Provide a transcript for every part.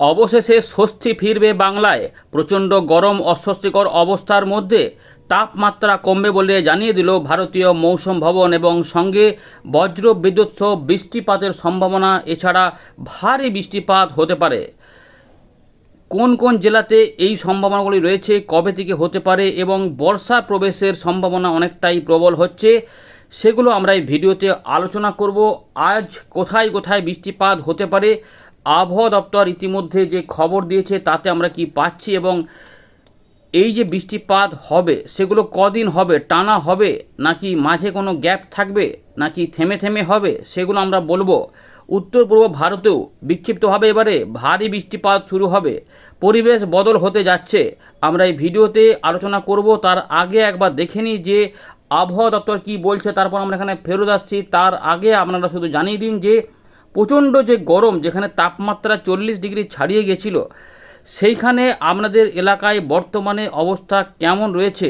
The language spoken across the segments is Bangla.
অবশেষে স্বস্তি ফিরবে বাংলায়। প্রচণ্ড গরম, অস্বস্তিকর অবস্থার মধ্যে তাপমাত্রা কমবে বলে জানিয়ে দিল ভারতীয় মৌসুম ভবন এবং সঙ্গে বজ্র বিদ্যুৎ সহ বৃষ্টিপাতের সম্ভাবনা, এছাড়া ভারী বৃষ্টিপাত হতে পারে। কোন কোন জেলাতে এই সম্ভাবনাগুলি রয়েছে, কবে থেকে হতে পারে এবং বর্ষা প্রবেশের সম্ভাবনা অনেকটাই প্রবল হচ্ছে, সেগুলো আমরা এই ভিডিওতে আলোচনা করব। আজ কোথায় কোথায় বৃষ্টিপাত হতে পারে আবহাওয়া দপ্তর ইতিমধ্যে যে খবর দিয়েছে, তাতে আমরা কি পাচ্ছি এবং এই যে বৃষ্টিপাত হবে, সেগুলো কদিন হবে, টানা হবে, নাকি মাঝে কোনো গ্যাপ থাকবে, নাকি থেমে থেমে হবে, সেগুলো আমরা বলব। উত্তর পূর্ব ভারতেও বিক্ষিপ্তভাবে এবারে, ভারী বৃষ্টিপাত শুরু হবে। পরিবেশ বদল হতে যাচ্ছে। আমরা এই ভিডিওতে আলোচনা করব, তার আগে একবার দেখে নিই যে আবহাওয়া দপ্তর কি বলছে, তারপর আমরা এখানে ফেরত আসছি। তার আগে আপনারা শুধু জানিয়ে দিন যে প্রচণ্ড যে গরম যেখানে তাপমাত্রা চল্লিশ ডিগ্রি ছাড়িয়ে গেছিল, সেইখানে আপনাদের এলাকায় বর্তমানে অবস্থা কেমন রয়েছে?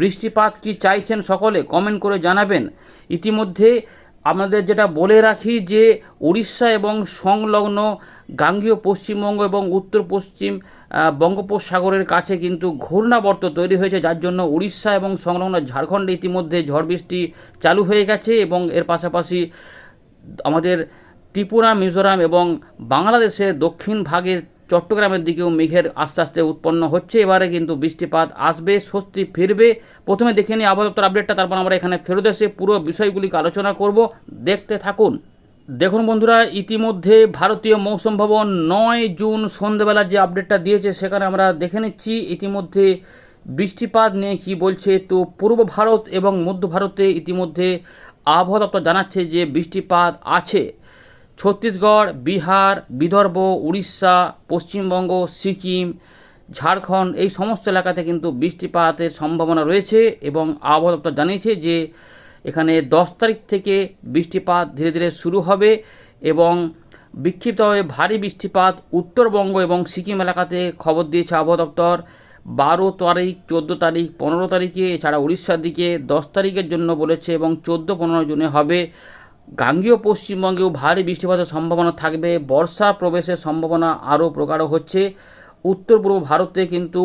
বৃষ্টিপাত কি চাইছেন সকলে কমেন্ট করে জানাবেন। ইতিমধ্যে আমাদের যেটা বলে রাখি যে উড়িষ্যা এবং সংলগ্ন গাঙ্গীয় পশ্চিমবঙ্গ এবং উত্তর পশ্চিম বঙ্গোপসাগরের কাছে কিন্তু ঘূর্ণাবর্ত তৈরি হয়েছে, যার জন্য উড়িষ্যা এবং সংলগ্ন ঝাড়খণ্ডে ইতিমধ্যে ঝড় বৃষ্টি চালু হয়ে গেছে এবং এর পাশাপাশি আমাদের ত্রিপুরা, মিজোরাম এবং বাংলাদেশের দক্ষিণ ভাগে চট্টগ্রামের দিকেও মেঘের আস্তে আস্তে উৎপন্ন হচ্ছে। এবারে কিন্তু বৃষ্টিপাত আসবে, স্বস্তি ফিরবে। প্রথমে দেখে নিই আবহাওয়া আপডেটটা তারপর আমরা এখানে ফেরত এসে পুরো বিষয়গুলিকে আলোচনা করব। দেখতে থাকুন। দেখুন বন্ধুরা, ইতিমধ্যে ভারতীয় মৌসুম ভবন নয় জুন সন্ধ্যেবেলা যে আপডেটটা দিয়েছে, সেখানে আমরা দেখে নিচ্ছি ইতিমধ্যে বৃষ্টিপাত নিয়ে কি বলছে। তো পূর্ব ভারত এবং মধ্য ভারতে ইতিমধ্যে আবহাওয়া দপ্তর জানাচ্ছে যে বৃষ্টিপাত আছে। ছত্তিশগড়, বিহার, বিদর্ভ, উড়িষ্যা, পশ্চিমবঙ্গ, সিকিম, ঝাড়খণ্ড এই সমস্ত এলাকাতে কিন্তু বৃষ্টিপাতের সম্ভাবনা রয়েছে এবং আবহাওয়া দপ্তর জানিয়েছে যে এখানে দশ তারিখ থেকে বৃষ্টিপাত ধীরে ধীরে শুরু হবে এবং বিক্ষিপ্তভাবে ভারী বৃষ্টিপাত উত্তরবঙ্গ এবং সিকিম এলাকাতে খবর দিয়েছে আবহাওয়া দপ্তর। বারো তারিখ, চোদ্দ তারিখ, পনেরো তারিখে, এছাড়া উড়িষ্যার দিকে দশ তারিখের জন্য বলেছে এবং চোদ্দ পনেরো জুনে হবে। গাঙ্গীয় পশ্চিমবঙ্গেও ভারী বৃষ্টিপাতের সম্ভাবনা থাকবে। বর্ষা প্রবেশের সম্ভাবনা আরও প্রগাঢ় হচ্ছে। উত্তর পূর্ব ভারতে কিন্তু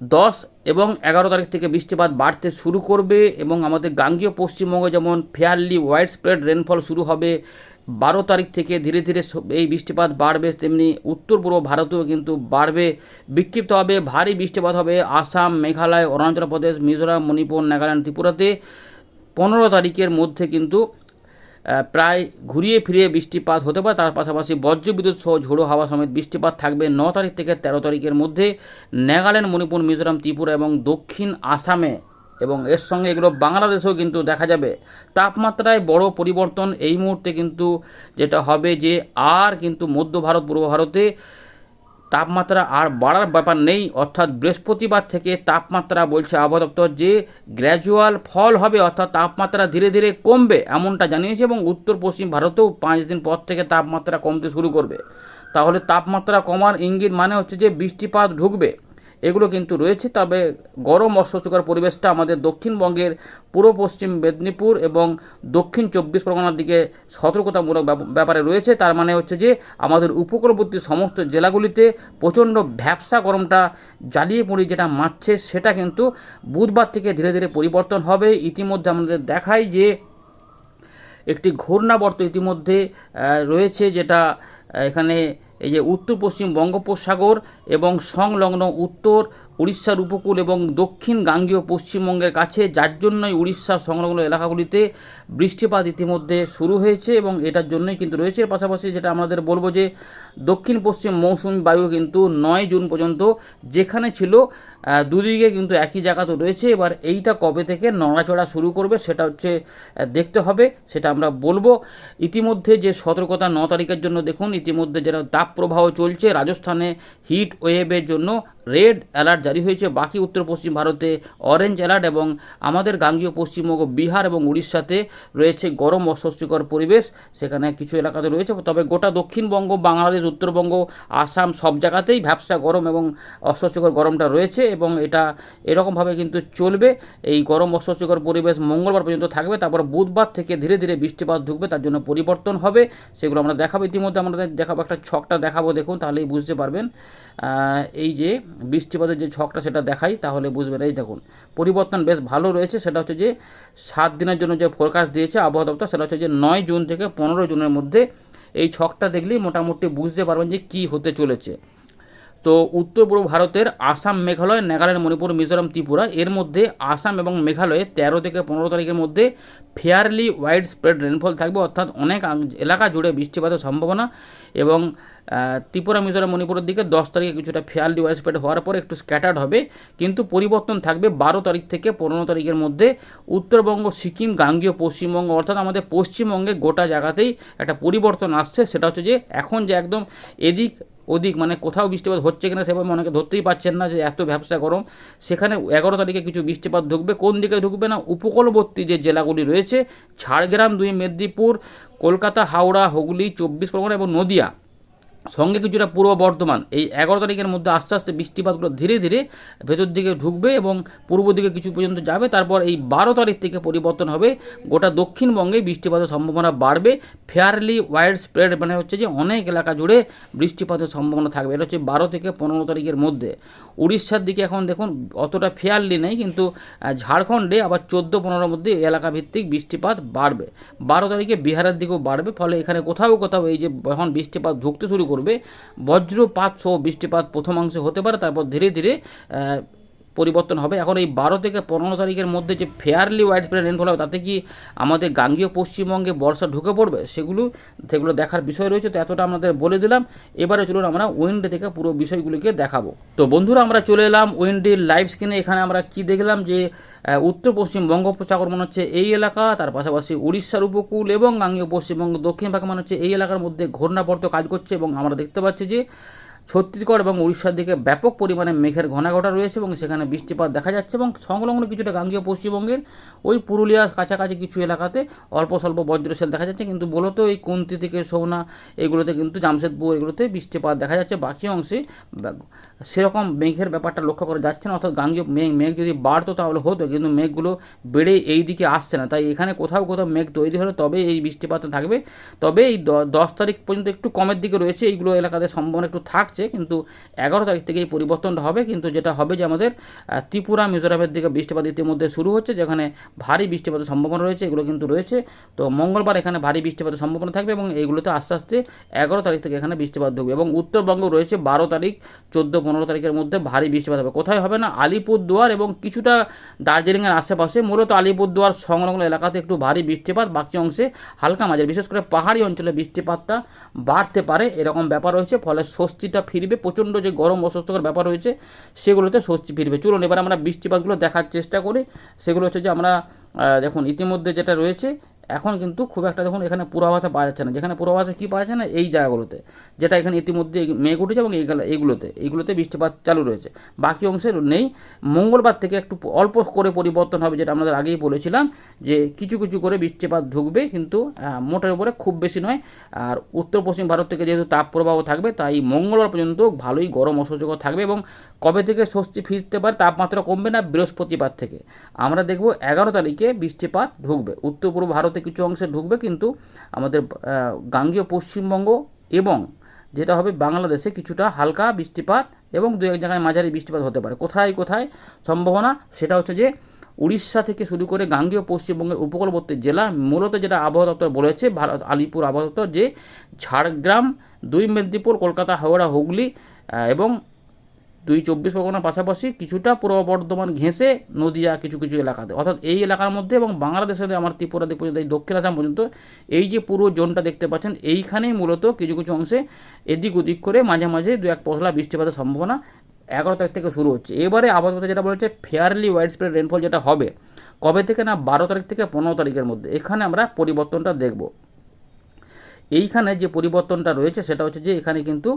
দশ এবং এগারো তারিখ থেকে বৃষ্টিপাত বাড়তে শুরু করবে এবং আমাদের গাঙ্গীয় পশ্চিমবঙ্গে যেমন ফেয়ারলি ওয়াইড স্প্রেড রেনফল শুরু হবে, বারো তারিখ থেকে ধীরে ধীরে এই বৃষ্টিপাত বাড়বে, তেমনি উত্তর পূর্ব ভারতেও কিন্তু বাড়বে। বিক্ষিপ্ত হবে, ভারী বৃষ্টিপাত হবে আসাম, মেঘালয়, অরুণাচল প্রদেশ, মিজোরাম, মণিপুর, নাগাল্যান্ড, ত্রিপুরাতে। পনেরো তারিখের মধ্যে কিন্তু প্রায় ঘুরিয়ে ফিরিয়ে বৃষ্টিপাত হতে পারে। তার পাশাপাশি বজ্রবিদ্যুৎ সহ ঝোড়ো হাওয়া সমেত বৃষ্টিপাত থাকবে ন তারিখ থেকে তেরো তারিখের মধ্যে। নাগাল্যান্ড, মণিপুর, মিজোরাম, ত্রিপুরা এবং দক্ষিণ আসামে। এবং এর সঙ্গে এগুলো বাংলাদেশেও কিন্তু দেখা যাবে। তাপমাত্রায় বড় পরিবর্তন এই মুহূর্তে কিন্তু যেটা হবে যে আর কিন্তু মধ্য ভারত, পূর্ব ভারতে তাপমাত্রা আর বাড়ার ব্যাপার নেই, অর্থাৎ বৃহস্পতিবার থেকে তাপমাত্রা বলছে আবহাওয়া দপ্তর যে গ্র্যাজুয়াল ফল হবে, অর্থাৎ তাপমাত্রা ধীরে ধীরে কমবে এমনটা জানিয়েছে এবং উত্তর পশ্চিম ভারতেও পাঁচ দিন পর থেকে তাপমাত্রা কমতে শুরু করবে। তাহলে তাপমাত্রা কমার ইঙ্গিত মানে হচ্ছে যে বৃষ্টিপাত ঢুকবে। এগুলো কিন্তু রয়েছে। তবে গরম অস্বস্তিকর পরিবেশটা আমাদের দক্ষিণবঙ্গের পূর্ব পশ্চিম মেদিনীপুর এবং দক্ষিণ চব্বিশ পরগনার দিকে সতর্কতামূলক ব্যাপ- ব্যাপারে রয়েছে। তার মানে হচ্ছে যে আমাদের উপকূলবর্তী সমস্ত জেলাগুলিতে প্রচণ্ড ভ্যাবসা গরমটা জ্বালিয়ে পড়ি যেটা মারছে, সেটা কিন্তু বুধবার থেকে ধীরে ধীরে পরিবর্তন হবে। ইতিমধ্যে আমাদের দেখায় যে একটি ঘূর্ণাবর্ত ইতিমধ্যে রয়েছে যেটা এখানে এই যে উত্তর, পশ্চিম বঙ্গোপসাগর এবং সংলগ্ন উত্তর, উড়িষ্যার উপকূল এবং দক্ষিণ গাঙ্গীয় পশ্চিমবঙ্গের কাছে, যার জন্যই উড়িষ্যার সংলগ্ন এলাকাগুলিতে বৃষ্টিপাত ইতিমধ্যে শুরু হয়েছে এবং এটার জন্যই কিন্তু রয়েছে। পাশাপাশি যেটা আমাদের বলব যে দক্ষিণ পশ্চিম মৌসুমি বায়ু কিন্তু নয় জুন পর্যন্ত যেখানে ছিল দুদিকে কিন্তু একই জায়গা তো রয়েছে। এবার এইটা কবে থেকে নড়াচড়া শুরু করবে সেটা হচ্ছে দেখতে হবে, সেটা আমরা বলব। ইতিমধ্যে যে সতর্কতা ন তারিখের জন্য দেখুন, ইতিমধ্যে যেটা তাপ প্রবাহ চলছে, রাজস্থানে হিট ওয়েভের জন্য রেড অ্যালার্ট জারি হয়েছে। বাকি উত্তর পশ্চিম ভারতে অরেঞ্জ অ্যালার্ট এবং আমাদের গাঙ্গীয় পশ্চিমবঙ্গ, বিহার এবং উড়িষ্যাতে রয়েছে গরম অস্বস্তিকর পরিবেশ। সেখানে কিছু এলাকাতে রয়েছে, তবে গোটা দক্ষিণবঙ্গ, বাংলাদেশ, উত্তরবঙ্গ, আসাম সব জায়গাতেই ভ্যাবসা গরম এবং অস্বস্তিকর গরমটা রয়েছে। এবং এটা এরকমভাবে কিন্তু চলবে। এই গরম অস্বস্তিকর পরিবেশ মঙ্গলবার পর্যন্ত থাকবে, তারপর বুধবার থেকে ধীরে ধীরে বৃষ্টিপাত ঢুকবে, তার জন্য পরিবর্তন হবে। সেগুলো আমরা দেখাবো ইতিমধ্যে আমাদের দেখাবো একটা ছকটা দেখাবো, দেখুন তাহলেই বুঝতে পারবেন। এই যে বৃষ্টিপাতের যে ছকটা সেটা দেখাই, তাহলে বুঝবেন। এই দেখুন, পরিবর্তন বেশ ভালো রয়েছে, সেটা হচ্ছে যে সাত দিনের জন্য যে ফোরকাস্ট দিয়েছে আবহাওয়া দপ্তর, সেটা হচ্ছে যে নয় জুন থেকে পনেরো জুনের মধ্যে এই ছকটা দেখলেই মোটামুটি বুঝতে পারবেন যে কী হতে চলেছে। তো উত্তর পূর্ব ভারতের আসাম, মেঘালয়, নাগাল্যান্ড, মণিপুর, মিজোরাম, ত্রিপুরা, এর মধ্যে আসাম এবং মেঘালয়ে তেরো থেকে পনেরো তারিখের মধ্যে ফেয়ারলি ওয়াইড স্প্রেড রেনফল থাকবে। অর্থাৎ অনেক এলাকা জুড়ে বৃষ্টিপাতের সম্ভাবনা এবং ত্রিপুরা, মিজোরাম, মণিপুরের দিকে দশ তারিখে কিছুটা ফেয়ারলি ওয়াইড স্প্রেড হওয়ার পর একটু স্ক্যাটার্ড হবে। কিন্তু পরিবর্তন থাকবে বারো তারিখ থেকে পনেরো তারিখের মধ্যে। উত্তরবঙ্গ, সিকিম, গাঙ্গীয়, পশ্চিমবঙ্গ অর্থাৎ আমাদের পশ্চিমবঙ্গে গোটা জায়গাতেই একটা পরিবর্তন আসছে। সেটা হচ্ছে যে এখন যে একদম এদিক ওদিক মানে কোথাও বৃষ্টিপাত হচ্ছে কিনা সেভাবে অনেকে ধরতেই পারছেন না যে এত ব্যবসা গরম। সেখানে এগারো তারিখে কিছু বৃষ্টিপাত ঢুকবে, কোন দিকে ঢুকবে না, উপকূলবর্তী যে জেলাগুলি রয়েছে, ঝাড়গ্রাম দুই, মেদিনীপুর, কলকাতা, হাওড়া, হুগলি, চব্বিশ পরগনা এবং নদিয়া। সঙ্গে কিছুটা পূর্ব বর্ধমান। এই এগারো তারিখের মধ্যে আস্তে আস্তে বৃষ্টিপাতগুলো ধীরে ধীরে ভেতর দিকে ঢুকবে এবং পূর্ব দিকে কিছু পর্যন্ত যাবে। তারপর এই বারো তারিখ থেকে পরিবর্তন হবে। গোটা দক্ষিণবঙ্গে বৃষ্টিপাতের সম্ভাবনা বাড়বে। ফেয়ারলি ওয়াইড স্প্রেড মানে হচ্ছে যে অনেক এলাকা জুড়ে বৃষ্টিপাতের সম্ভাবনা থাকবে। এটা হচ্ছে বারো থেকে পনেরো তারিখের মধ্যে। উড়িষ্যার দিকে এখন দেখুন অতটা ফেয়ারলি নেই, কিন্তু ঝাড়খণ্ডে আবার চোদ্দ পনেরোর মধ্যে এলাকা ভিত্তিক বৃষ্টিপাত বাড়বে। বারো তারিখে বিহারের দিকেও বাড়বে, ফলে এখানে কোথাও কোথাও এই যে যখন বৃষ্টিপাত ঢুকতে শুরু করবে। বজ্রপাত সহ বৃষ্টিপাত প্রথমাংশে হতে পারে, তারপর ধীরে ধীরে পরিবর্তন হবে। এখন এই বারো থেকে পনেরো তারিখের মধ্যে যে ফেয়ারলি ওয়াইড স্প্রেড রেনফল হবে, তাতে কি আমাদের গাঙ্গীয় পশ্চিমবঙ্গে বর্ষা ঢুকে পড়বে? সেগুলো সেগুলো দেখার বিষয় রয়েছে, তো এতটা আমাদের বলে দিলাম। এবারে চলুন আমরা উইন্ডে থেকে পুরো বিষয়গুলিকে দেখাবো। তো বন্ধুরা, আমরা চলে এলাম উইন্ডির লাইভ স্ক্রিনে এখানে আমরা কি দেখলাম যে উত্তর পশ্চিম বঙ্গোপসাগর মনে হচ্ছে এই এলাকা, তার পাশাপাশি উড়িষ্যার উপকূল এবং গাঙ্গীয় পশ্চিমবঙ্গ দক্ষিণ ভাগে মনে হচ্ছে এই এলাকার মধ্যে ঘূর্ণাবর্ত কাজ করছে এবং আমরা দেখতে পাচ্ছি যে ছত্তিশগড় এবং উড়িষ্যার দিকে ব্যাপক পরিমাণে মেঘের ঘনাঘটা রয়েছে এবং সেখানে বৃষ্টিপাত দেখা যাচ্ছে এবং সংলগ্ন কিছুটা গাঙ্গীয় পশ্চিমবঙ্গের ওই পুরুলিয়ার কাছাকাছি কিছু এলাকাতে অল্প স্বল্প বজ্রশেল দেখা যাচ্ছে। কিন্তু মূলত এই কুন্তি থেকে সৌনা, এগুলোতে কিন্তু জামশেদপুর, এগুলোতে বৃষ্টিপাত দেখা যাচ্ছে। বাকি অংশে সেরকম মেঘের ব্যাপারটা লক্ষ্য করা যাচ্ছে না, অর্থাৎ গাঙ্গীয় মেঘ মেঘ যদি বাড়তো তাহলে হতো, কিন্তু মেঘগুলো বেড়ে এই দিকে আসছে না। তাই এখানে কোথাও কোথাও মেঘ তৈরি হলে তবে এই বৃষ্টিপাত থাকবে। তবে এই দশ তারিখ পর্যন্ত একটু কমের দিকে রয়েছে, এইগুলো এলাকাতে সম্ভাবনা একটু থাকছে, কিন্তু এগারো তারিখ থেকে এই পরিবর্তনটা হবে। কিন্তু যেটা হবে যে আমাদের ত্রিপুরা, মিজোরামের দিকে বৃষ্টিপাত ইতিমধ্যে শুরু হচ্ছে, যেখানে ভারী বৃষ্টিপাতের সম্ভাবনা রয়েছে, এগুলো কিন্তু রয়েছে। তো মঙ্গলবার এখানে ভারী বৃষ্টিপাতের সম্ভাবনা থাকবে এবং এইগুলোতে আস্তে আস্তে এগারো তারিখ থেকে এখানে বৃষ্টিপাত ঢুকবে। এবং উত্তরবঙ্গ রয়েছে বারো তারিখ, চোদ্দ পনেরো তারিখের মধ্যে ভারী বৃষ্টিপাত হবে। কোথায় হবে না? আলিপুরদুয়ার এবং কিছুটা দার্জিলিংয়ের আশেপাশে। মূলত আলিপুরদুয়ার সংলগ্ন এলাকাতে একটু ভারী বৃষ্টিপাত, বাকি অংশে হালকা মাঝারি। বিশেষ করে পাহাড়ি অঞ্চলে বৃষ্টিপাতটা বাড়তে পারে, এরকম ব্যাপার রয়েছে। ফলে স্বস্তিটা ফিরবে। প্রচণ্ড যে গরম অস্বস্তিকর ব্যাপার রয়েছে, সেগুলোতে স্বস্তি ফিরবে। চলুন এবার আমরা বৃষ্টিপাতগুলো দেখার চেষ্টা করি। সেগুলো হচ্ছে যে আমরা দেখুন, ইতিমধ্যে যেটা রয়েছে এখন কিন্তু খুব একটা দেখুন, এখানে পূর্বাভাসা পাওয়া যাচ্ছে না। যেখানে পূর্বাভাসে কী পাওয়া যাচ্ছে না, এই জায়গাগুলোতে। যেটা এখানে ইতিমধ্যে মেঘ উঠেছে এবং এইগুলো এইগুলোতে এইগুলোতে বৃষ্টিপাত চালু রয়েছে। বাকি অংশে নেই। মঙ্গলবার থেকে একটু অল্প করে পরিবর্তন হবে, যেটা আমাদের আগেই বলেছিলাম, যে কিছু কিছু করে বৃষ্টিপাত ঢুকবে, কিন্তু মোটের উপরে খুব বেশি নয়। আর উত্তর পশ্চিম ভারত থেকে যেহেতু তাপ প্রবাহ থাকবে, তাই মঙ্গলবার পর্যন্ত ভালোই গরম অসহ্যকর থাকবে এবং কবে থেকে স্বস্তি ফিরতে পারে তাপমাত্রা কমবে না বৃহস্পতিবার থেকে। আমরা দেখব এগারো তারিখে বৃষ্টিপাত ঢুকবে। উত্তর পূর্ব ভারতে কিছু অংশে ঢুকবে, কিন্তু আমাদের গাঙ্গীয় পশ্চিমবঙ্গ এবং যেটা হবে বাংলাদেশে কিছুটা হালকা বৃষ্টিপাত এবং দু এক জায়গায় মাঝারি বৃষ্টিপাত হতে পারে। কোথায় কোথায় সম্ভাবনা? সেটা হচ্ছে যে উড়িষ্যা থেকে শুরু করে গাঙ্গীয় পশ্চিমবঙ্গের উপকূলবর্তী জেলা, মূলত যেটা আবহাওয়া দপ্তর বলেছে, ভারত, আলিপুর আবহাওয়া দপ্তর, যে ঝাড়গ্রাম, দুই মেদিনীপুর, কলকাতা, হাওড়া, হুগলি এবং দুই চব্বিশ পরগনার পাশাপাশি কিছুটা পূর্ব বর্ধমান ঘেঁষে নদিয়া কিছু কিছু এলাকাতে। অর্থাৎ এই এলাকার মধ্যে এবং বাংলাদেশের আমার ত্রিপুরা দিক পর্যন্ত, এই দক্ষিণ আসাম পর্যন্ত, এই যে পুরো জোনটা দেখতে পাচ্ছেন, এইখানেই মূলত কিছু কিছু অংশে এদিক ওদিক করে মাঝে মাঝে দু এক পশলা বৃষ্টিপাতের সম্ভাবনা এগারো তারিখ থেকে শুরু হচ্ছে। এবারে আবহাওয়া যেটা বলেছে ফেয়ারলি ওয়াইড স্প্রেড রেনফল যেটা হবে, কবে থেকে না বারো তারিখ থেকে পনেরো তারিখের মধ্যে, এখানে আমরা পরিবর্তনটা দেখব। এইখানে যে পরিবর্তনটা রয়েছে সেটা হচ্ছে যে এখানে কিন্তু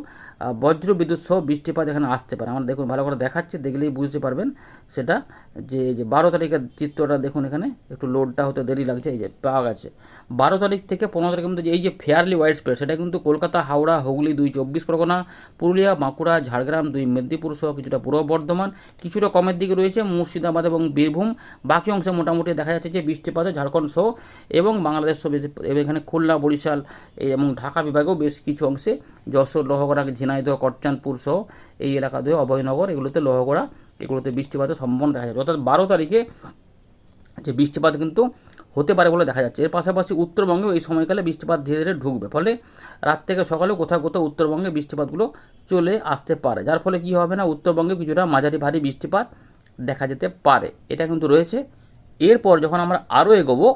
বজ্র বিদ্যুৎ সহ বৃষ্টিপাত এখানে আসতে পারে। আমরা দেখুন, ভালো করে দেখাচ্ছে, দেখলেই বুঝতে পারবেন সেটা যে যে বারো তারিখের চিত্রটা দেখুন এখানে, একটু লোডটা হতে দেরি লাগছে, এই যে পাওয়া গেছে বারো তারিখ থেকে পনেরো তারিখ কিন্তু এই যে ফেয়ারলি ওয়াইড স্প্রেড সেটা কিন্তু কলকাতা, হাওড়া, হুগলি দুই চব্বিশ পরগনা, পুরুলিয়া, বাঁকুড়া, ঝাড়গ্রাম, দুই মেদিনীপুর সহ কিছুটা পূর্ব বর্ধমান, কিছুটা কমের দিকে রয়েছে, মুর্শিদাবাদ এবং বীরভূম। বাকি অংশে মোটামুটি দেখা যাচ্ছে যে, বৃষ্টিপাত, ঝাড়খণ্ড সহ এবং বাংলাদেশ সহ এখানে খুলনা, বরিশাল এবং ঢাকা বিভাগেও বেশ কিছু অংশে যশোর লোহগড়া ঝিনাইদহ কটচাঁদপুর সহ এই এলাকা দিয়ে অভয়নগর, এগুলোতে লোহগড়া, এগুলোতে বৃষ্টিপাতের সম্ভাবনা দেখা যাচ্ছে। অর্থাৎ বারো তারিখে যে বৃষ্টিপাত কিন্তু হতে পারে বলে দেখা যাচ্ছে। এর পাশাপাশি উত্তরবঙ্গেও এই সময়কালে বৃষ্টিপাত ধীরে ধীরে ঢুকবে। ফলে রাত থেকে সকালেও কোথাও কোথাও উত্তরবঙ্গে বৃষ্টিপাতগুলো চলে আসতে পারে। যার ফলে কী হবে না, উত্তরবঙ্গে কিছুটা মাঝারি ভারী বৃষ্টিপাত দেখা যেতে পারে। এটা কিন্তু রয়েছে। এরপর যখন আমরা আরও এগোবো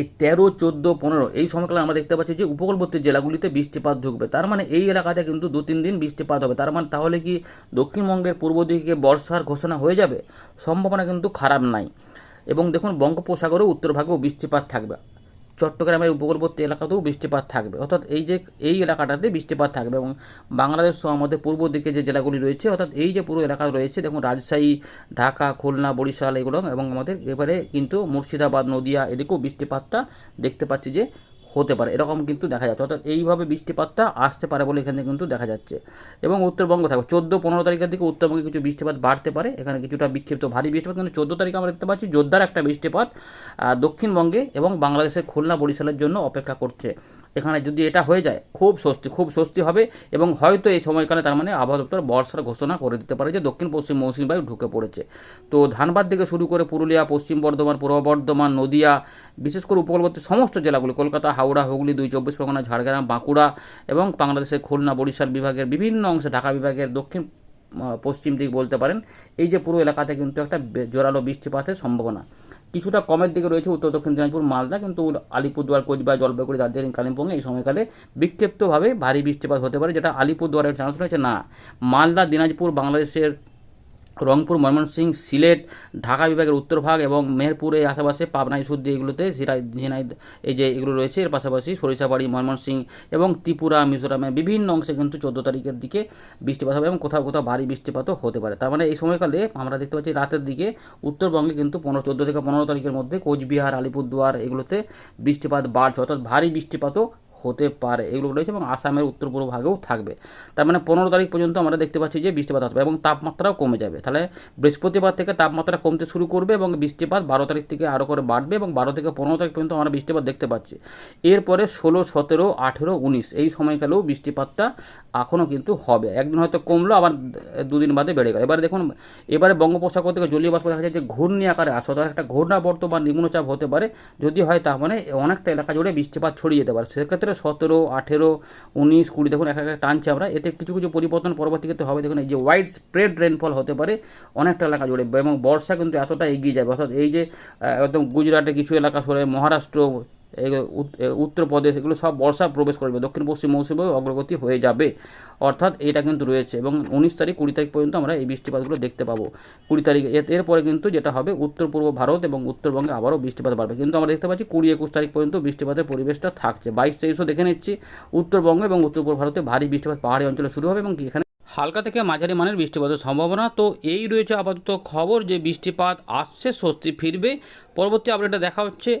এই তেরো, চোদ্দ, পনেরো, এই সময়কালে আমরা দেখতে পাচ্ছি যে উপকূলবর্তী জেলাগুলিতে বৃষ্টিপাত ঢুকবে। তার মানে এই এলাকাতে কিন্তু দু, তিন দিন বৃষ্টিপাত হবে। তার মানে তাহলে কি দক্ষিণবঙ্গের পূর্ব দিকে বর্ষার ঘোষণা হয়ে যাবে? সম্ভাবনা কিন্তু খারাপ নাই। এবং দেখুন বঙ্গোপসাগরেও উত্তর ভাগেও বৃষ্টিপাত থাকবে। চট্টগ্রামের উপকূলবর্তী এলাকাতেও বৃষ্টিপাত থাকবে। অর্থাৎ এই যে, এই এলাকাটাতে বৃষ্টিপাত থাকবে এবং বাংলাদেশ সহ আমাদের পূর্ব দিকে যে জেলাগুলি রয়েছে, অর্থাৎ এই যে পুরো এলাকা রয়েছে, দেখুন রাজশাহী, ঢাকা, খুলনা, বরিশাল, এগুলো, এবং আমাদের এবারে কিন্তু মুর্শিদাবাদ, নদিয়া, এদিকেও বৃষ্টিপাতটা দেখতে পাচ্ছি যে হতে পারে। এরকম কিন্তু দেখা যাচ্ছে। অর্থাৎ এইভাবে বৃষ্টিপাতটা আসতে পারে বলে এখানে কিন্তু দেখা যাচ্ছে। এবং উত্তরবঙ্গ থাকবে। চোদ্দ পনেরো তারিখের দিকে উত্তরবঙ্গে কিছু বৃষ্টিপাত বাড়তে পারে। এখানে কিছুটা বিক্ষিপ্ত ভারী বৃষ্টিপাত। কিন্তু চোদ্দ তারিখে আমরা দেখতে পাচ্ছি, জোরদার একটা বৃষ্টিপাত দক্ষিণবঙ্গে এবং বাংলাদেশের খুলনা বরিশালের জন্য অপেক্ষা করছে। এখানে যদি এটা হয়ে যায়, খুব স্বস্তি খুব স্বস্তি হবে এবং হয়তো এই সময়কালে তার মানে আবহাওয়া দপ্তর বর্ষার ঘোষণা করে দিতে পারে যে দক্ষিণ পশ্চিম মৌসুমী বায়ু ঢুকে পড়েছে। তো ধানবাদ থেকে শুরু করে পুরুলিয়া, পশ্চিম বর্ধমান, পূর্ব বর্ধমান, নদিয়া, বিশেষ করে উপকূলবর্তী সমস্ত জেলাগুলি, কলকাতা, হাওড়া, হুগলি, দুই চব্বিশ পরগনা, ঝাড়গ্রাম, বাঁকুড়া এবং বাংলাদেশের খুলনা, বরিশাল বিভাগের বিভিন্ন অংশে ঢাকা বিভাগের দক্ষিণ পশ্চিম দিক বলতে পারেন। এই যে পুরো এলাকাতে কিন্তু একটা জোরালো বৃষ্টিপাতের সম্ভাবনা। কিছুটা কমের দিকে রয়েছে উত্তর দক্ষিণ দিনাজপুর, মালদা, কিন্তু আলিপুরদুয়ার, কোচবিহার, জলপাইগুড়ি, দার্জিলিং কালিম্পংয়ে এই সময়কালে বিক্ষিপ্তভাবে ভারী বৃষ্টিপাত হতে পারে, যেটা আলিপুরদুয়ারের চান্স রয়েছে না। মালদা, দিনাজপুর, বাংলাদেশের রংপুর, ময়মনসিংহ, সিলেট, ঢাকা বিভাগের উত্তরভাগ এবং মেহেরপুরে আশেপাশে পাবনা ইসুদ্দি এগুলোতে সিরাই ঝিনাই এই যে এগুলো রয়েছে এর পাশাপাশি সরিষাবাড়ি, ময়মনসিংহ এবং ত্রিপুরা মিজোরামে বিভিন্ন অংশে কিন্তু চোদ্দ তারিখের দিকে বৃষ্টিপাত হবে এবং কোথাও কোথাও ভারী বৃষ্টিপাতও হতে পারে। তার মানে এই সময়কালে আমরা দেখতে পাচ্ছি রাতের দিকে উত্তরবঙ্গে কিন্তু পনেরো, চোদ্দ থেকে পনেরো তারিখের মধ্যে কোচবিহার, আলিপুরদুয়ার এগুলোতে বৃষ্টিপাত বাড়ছে। অর্থাৎ ভারী বৃষ্টিপাতও হতে পারে, এগুলো রয়েছে এবং আসামের উত্তর পূর্ব ভাগেও থাকবে। তার মানে পনেরো তারিখ পর্যন্ত আমরা দেখতে পাচ্ছি যে বৃষ্টিপাত আসবে এবং তাপমাত্রাও কমে যাবে। তাহলে বৃহস্পতিবার থেকে তাপমাত্রা কমতে শুরু করবে এবং বৃষ্টিপাত বারো তারিখ থেকে আরও করে বাড়বে এবং বারো থেকে পনেরো তারিখ পর্যন্ত আমরা বৃষ্টিপাত দেখতে পাচ্ছি। এরপরে ষোলো, সতেরো, আঠেরো, উনিশ এই সময়কালেও বৃষ্টিপাতটা এখনও কিন্তু হবে। একদিন হয়তো কমলো, আবার দুদিন বাদে বেড়ে গেল। এবারে দেখুন, এবারে বঙ্গোপসাগর থেকে জলীয় বাষ্প দেখা যায় যে ঘূর্ণি আকারে আসে, অর্থাৎ একটা ঘূর্ণাবর্ত বা নিম্নচাপ হতে পারে। যদি হয় তার মানে অনেকটা এলাকা জুড়ে বৃষ্টিপাত ছড়িয়ে যেতে পারে। সেক্ষেত্রে সতেরো, আঠেরো, উনিশ, কুড়ি, দেখুন, এক এক টানছে আমরা। এতে কিছু কিছু পরিবর্তন পরবর্তীতে হবে। দেখুন, এই যে ওয়াইড স্প্রেড রেনফল হতে পারে অনেকটা এলাকা জুড়ে, এবং বর্ষা কিন্তু এতটা এগিয়ে যাবে। অর্থাৎ এই যে একদম গুজরাটে কিছু এলাকা সরে, মহারাষ্ট্র উত্তরপ্রদেশ এগুলো সব বর্ষা প্রবেশ করবে, দক্ষিণ পশ্চিম মৌসুমে অগ্রগতি হয়ে যাবে। অর্থাৎ এটা কিন্তু রয়েছে এবং উনিশ তারিখ, কুড়ি তারিখ পর্যন্ত আমরা এই বৃষ্টিপাতগুলো দেখতে পাবো। কুড়ি তারিখ, এর- এরপরে কিন্তু যেটা হবে, উত্তর পূর্ব ভারত এবং উত্তরবঙ্গে আবারও বৃষ্টিপাত বাড়বে। কিন্তু আমরা দেখতে পাচ্ছি কুড়ি একুশ তারিখ পর্যন্ত বৃষ্টিপাতের পরিবেশটা থাকছে। বাইশ তেইশও দেখে নিচ্ছি, উত্তরবঙ্গ এবং উত্তর পূর্ব ভারতে ভারী বৃষ্টিপাত পাহাড়ি অঞ্চলে শুরু হবে এবং এখানে হালকা থেকে মাঝারি মানের বৃষ্টিপাতের সম্ভাবনা। তো এই রয়েছে আপাতত খবর যে বৃষ্টিপাত আসছে, স্বস্তি ফিরবে। পরবর্তী আপডেটে দেখা হচ্ছে।